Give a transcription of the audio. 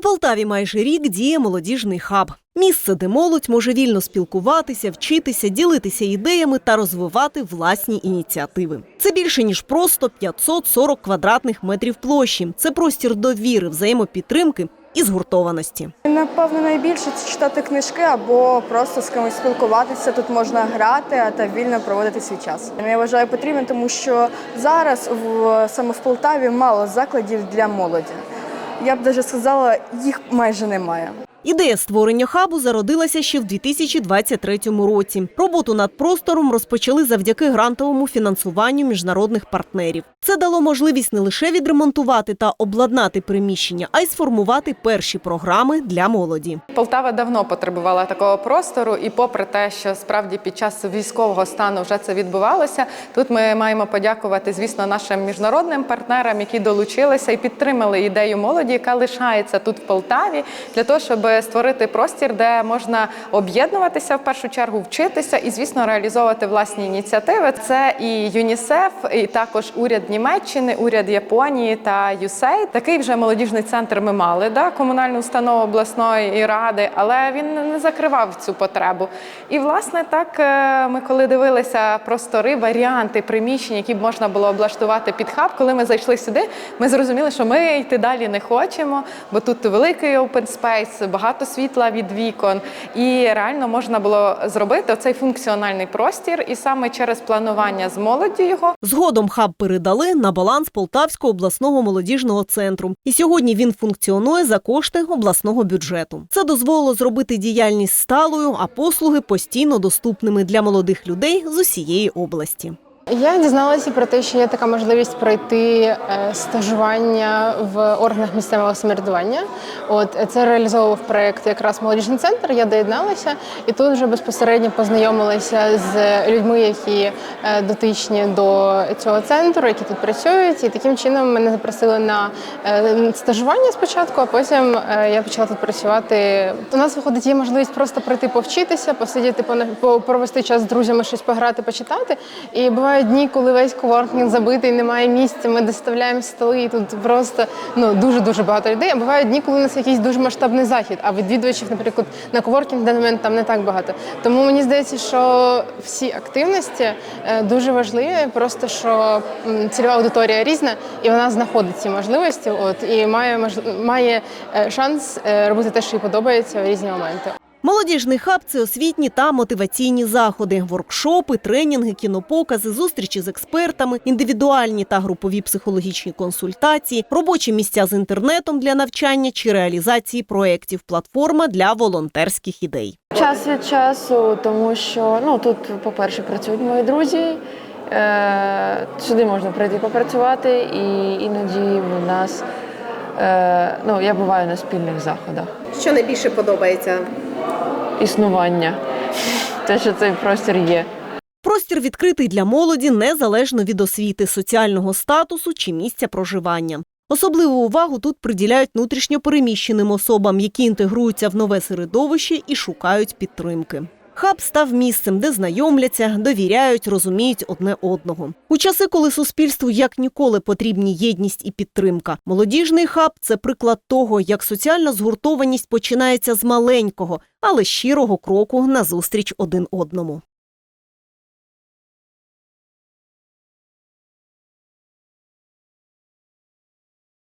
У Полтаві майже рік діє молодіжний хаб. Місце, де молодь може вільно спілкуватися, вчитися, ділитися ідеями та розвивати власні ініціативи. Це більше ніж просто 540 квадратних метрів площі. Це простір довіри, взаємопідтримки і згуртованості. Напевно, найбільше це читати книжки або просто з кимось спілкуватися. Тут можна грати та вільно проводити свій час. Я вважаю потрібно, тому що зараз в саме в Полтаві мало закладів для молоді. Я б навіть сказала, їх майже немає. Ідея створення хабу зародилася ще в 2023 році. Роботу над простором розпочали завдяки грантовому фінансуванню міжнародних партнерів. Це дало можливість не лише відремонтувати та обладнати приміщення, а й сформувати перші програми для молоді. Полтава давно потребувала такого простору, і попри те, що справді під час військового стану вже це відбувалося, тут ми маємо подякувати, звісно, нашим міжнародним партнерам, які долучилися і підтримали ідею молоді, яка лишається тут в Полтаві, для того, щоб створити простір, де можна об'єднуватися в першу чергу, вчитися і, звісно, реалізовувати власні ініціативи. Це і ЮНІСЕФ, і також уряд Німеччини, уряд Японії та ЮСЕЙ. Такий вже молодіжний центр ми мали, да, комунальну установу обласної ради, але він не закривав цю потребу. І власне так е, ми коли дивилися простори, варіанти приміщень, які б можна було облаштувати під хаб, коли ми зайшли сюди, ми зрозуміли, що ми йти далі не хочемо, бо тут великий open space, багато світла від вікон, і реально можна було зробити оцей функціональний простір, і саме через планування з молоді його Згодом хаб передали на баланс Полтавського обласного молодіжного центру. І сьогодні він функціонує за кошти обласного бюджету. Це дозволило зробити діяльність сталою, а послуги постійно доступними для молодих людей з усієї області. Я дізналася про те, що є така можливість пройти е, стажування в органах місцевого самоврядування. От це реалізовував проект якраз молодіжний центр. Я доєдналася і тут вже безпосередньо познайомилася з людьми, які е, дотичні до цього центру, які тут працюють. І таким чином мене запросили на е, стажування спочатку, а потім я почала тут працювати. У нас виходить є можливість просто прийти повчитися, посидіти, провести час з друзями, щось пограти, почитати. І бувають дні, коли весь коворкінг забитий, немає місця. Ми доставляємо столи, і тут просто ну дуже дуже багато людей. А бувають дні, коли у нас якийсь дуже масштабний захід, а відвідувачів, наприклад, на коворкінг в даний момент там не так багато. Тому мені здається, що всі активності е, дуже важливі, просто що цільова аудиторія різна, і вона знаходить ці можливості. От і має має е, шанс е, робити те, що їй подобається в різні моменти. Молодіжний хаб це освітні та мотиваційні заходи, воркшопи, тренінги, кінопокази, зустрічі з експертами, індивідуальні та групові психологічні консультації, робочі місця з інтернетом для навчання чи реалізації проєктів, платформа для волонтерських ідей. Час від часу, тому що ну тут, по-перше, працюють мої друзі. Е, сюди можна прийти попрацювати, і іноді в нас е, ну, я буваю на спільних заходах. Що найбільше подобається? Існування. Те, що цей простір є. Простір відкритий для молоді незалежно від освіти, соціального статусу чи місця проживання. Особливу увагу тут приділяють внутрішньо переміщеним особам, які інтегруються в нове середовище і шукають підтримки. Хаб став місцем, де знайомляться, довіряють, розуміють одне одного. У часи, коли суспільству як ніколи потрібні єдність і підтримка. Молодіжний хаб це приклад того, як соціальна згуртованість починається з маленького, але щирого кроку назустріч один одному.